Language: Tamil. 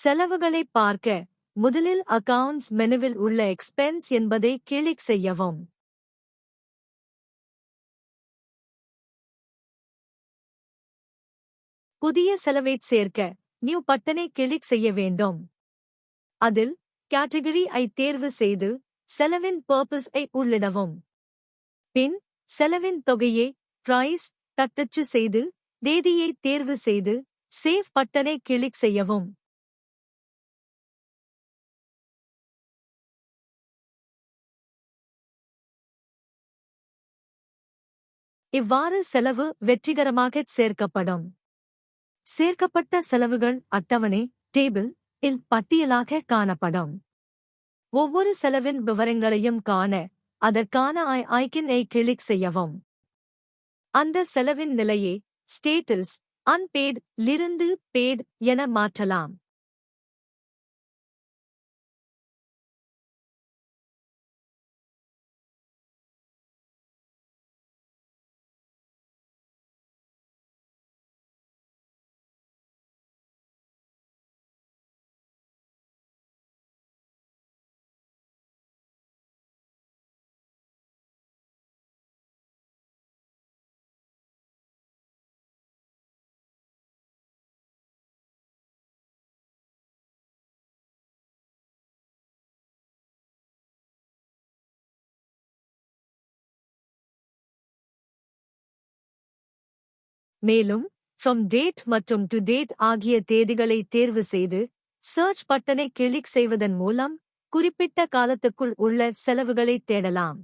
செலவுகளை பார்க்க முதலில் அக்கவுண்ட்ஸ் மெனுவில் உள்ள எக்ஸ்பென்ஸ் என்பதை கிளிக் செய்யவும். புதிய செலவைச் சேர்க்க நியூ பட்டனை கிளிக் செய்ய வேண்டும். அதில் கேட்டகரி ஐ தேர்வு செய்து செலவின் பர்பஸ் ஐ உள்ளிடவும். பின் செலவின் தொகையை பிரைஸ் தட்டச்சு செய்து தேதியை தேர்வு செய்து சேவ் பட்டனை கிளிக் செய்யவும். இவ்வாறு செலவு வெற்றிகரமாக சேர்க்கப்படும். சேர்க்கப்பட்ட செலவுகள் அட்டவணை டேபிள் இல் பட்டியலாக காணப்படும். ஒவ்வொரு செலவின் விவரங்களையும் காண அதற்கான ஐ ஐக்கினை கிளிக் செய்யவும். அந்த செலவின் நிலையை ஸ்டேட்டஸ் அன்பேட் லிருந்து பேட் என மாற்றலாம். மேலும் ஃப்ரம் டேட் மற்றும் டு டேட் ஆகிய தேதிகளை தேர்வு செய்து சர்ச் பட்டனை கிளிக் செய்வதன் மூலம் குறிப்பிட்ட காலத்துக்குள் உள்ள செலவுகளை தேடலாம்.